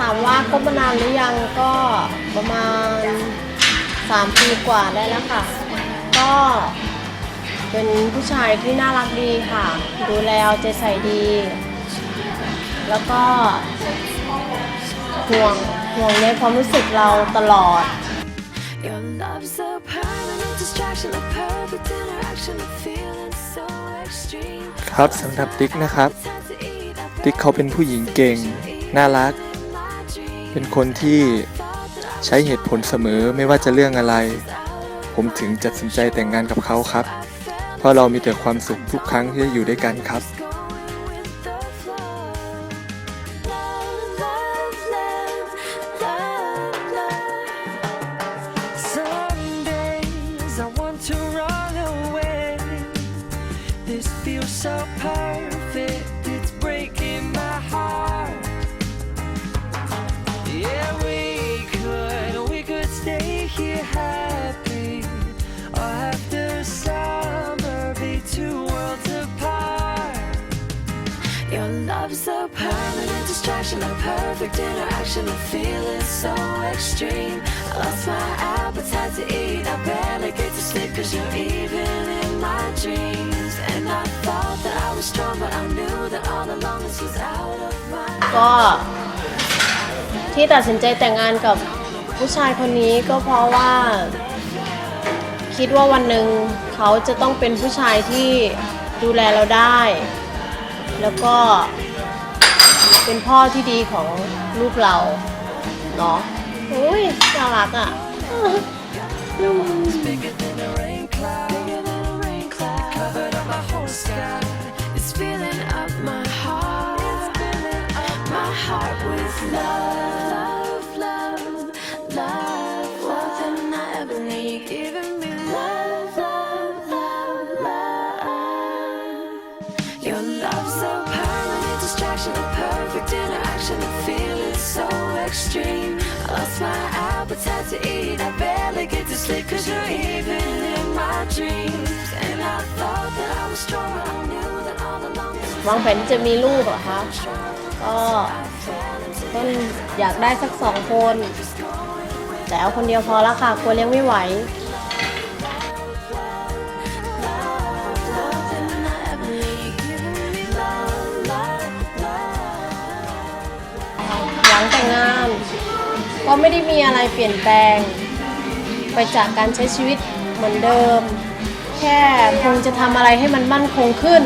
ถามว่าคบมานานหรือยังก็ประมาณ 3 ปีกว่าได้แล้วค่ะ ก็เป็นผู้ชายที่น่ารักดีค่ะ ดูแลเอาใจใส่ดี แล้วก็ห่วงห่วงในความรู้สึกเราตลอด Your love's a permanent distraction, a perfect interaction, a feeling so extreme. ครับสำหรับติ๊กนะครับ Time to eat, I ติ๊กเขาเป็นผู้หญิงเก่ง น่ารัก my dream. เป็นคนที่ใช้เหตุผลเสมอไม่ว่าจะเรื่องอะไร ผมถึงตัดสินใจแต่งงานกับเขาครับ เพราะเรามีแต่ความสุขทุกครั้งที่ได้อยู่ด้วยกันครับ love's a permanent distraction, a perfect interaction, a feeling so extreme. I lost my appetite to eat, I barely get to sleep cause you're even in my dreams. And I thought that I was strong, but I knew that all along this was out of my ก็ที่ตัดสินใจแต่งงานกับผู้ชายคนนี้ก็เพราะว่า คิดว่าวันหนึ่งเขาจะต้องเป็นผู้ชายที่ดูแลเราได้ แล้วก็เป็นพ่อที่ดีของลูกเราเนาะอุ้ยน่ารักอะ bigger interaction, a feeling so extreme. I lost my appetite to eat, I barely get to sleep cause you're even in my dreams. And I thought that I was strong, but I knew that all along วางแผนจะมีลูกเหรอคะ ก็ต้นอยากได้สักสองคน แต่เอาคนเดียวพอละค่ะกลัวเลี้ยงไม่ไหว ก็ไม่ได้มีอะไรเปลี่ยนแปลง ไปจากการใช้ชีวิตเหมือนเดิม แค่คงจะทำอะไรให้มันมั่นคงขึ้น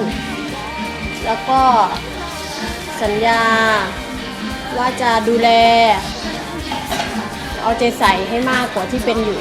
แล้วก็สัญญาว่าจะดูแล เอาใจใส่ให้มากกว่าที่เป็นอยู่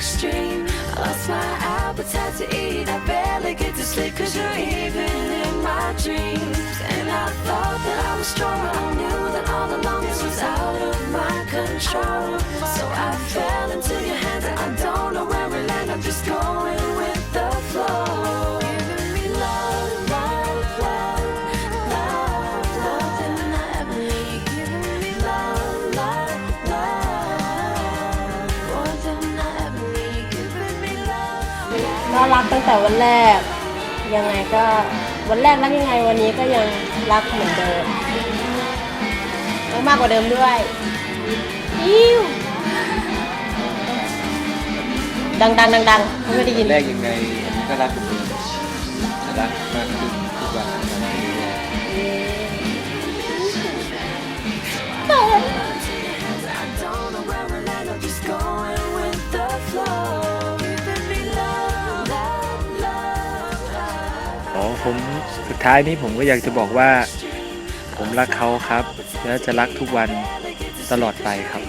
extreme. I lost my appetite to eat, I barely get to sleep cause you're even in my dreams. And I thought that I was strong, but I knew that all along this was out of my control. So I fell into รักตั้งแต่วันแรก ยังไงก็วันแรกรักยังไงวันนี้ก็ยังรักเหมือนเดิมแล้วมากกว่าเดิมด้วยอิ้วดังดังดังดังๆเขาไม่ได้ยิน แรกยังไงอันนี้ก็รักเหมือนเดิมจะรักมากขึ้นทุกวันทุกวันเรื่อย ผมสุดท้ายนี้ผมก็อยากจะบอกว่า ผมรักเขาครับ และจะรักทุกวันตลอดไปครับ